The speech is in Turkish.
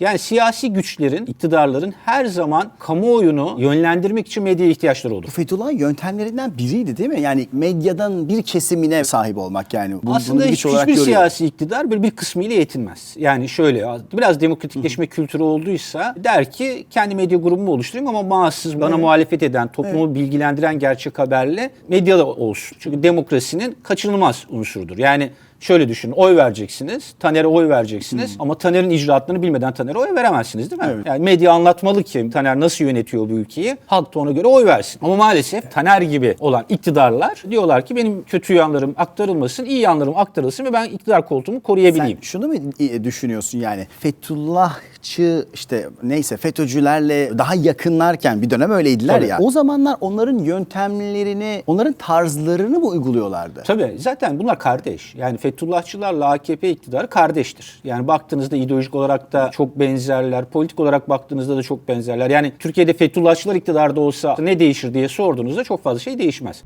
Yani siyasi güçlerin, iktidarların her zaman kamuoyunu yönlendirmek için medyaya ihtiyaçları olur. Bu Fethullah'ın yöntemlerinden biriydi değil mi? Yani medyadan bir kesimine sahip olmak yani. Bunu, Aslında bunu bir hiç, olarak hiçbir görüyorum. siyasi iktidar böyle bir kısmıyla yetinmez. Yani şöyle biraz demokratikleşme kültürü olduysa der ki kendi medya grubumu oluşturayım ama bağımsız bana muhalefet eden, toplumu bilgilendiren gerçek haberle medyada olsun. Çünkü demokrasinin kaçınılmaz unsurdur. Yani Şöyle düşünün, oy vereceksiniz, Taner'e oy vereceksiniz ama Taner'in icraatlarını bilmeden Taner'e oy veremezsiniz değil mi? Evet. Yani medya anlatmalı ki Taner nasıl yönetiyor bu ülkeyi, halk da ona göre oy versin. Ama maalesef Taner gibi olan iktidarlar diyorlar ki benim kötü yanlarım aktarılmasın, iyi yanlarım aktarılsın ve ben iktidar koltuğumu koruyabileyim. Sen şunu mu düşünüyorsun yani Fethullahçı işte neyse FETÖ'cülerle daha yakınlarken bir dönem öyleydiler Tabii. ya. O zamanlar onların yöntemlerini, onların tarzlarını mı uyguluyorlardı? Tabii zaten bunlar kardeş. Yani Fethullahçılarla AKP iktidarı kardeştir. Yani baktığınızda ideolojik olarak da çok benzerler. Politik olarak baktığınızda da çok benzerler. Yani Türkiye'de Fethullahçılar iktidarda olsa ne değişir diye sorduğunuzda çok fazla şey değişmez.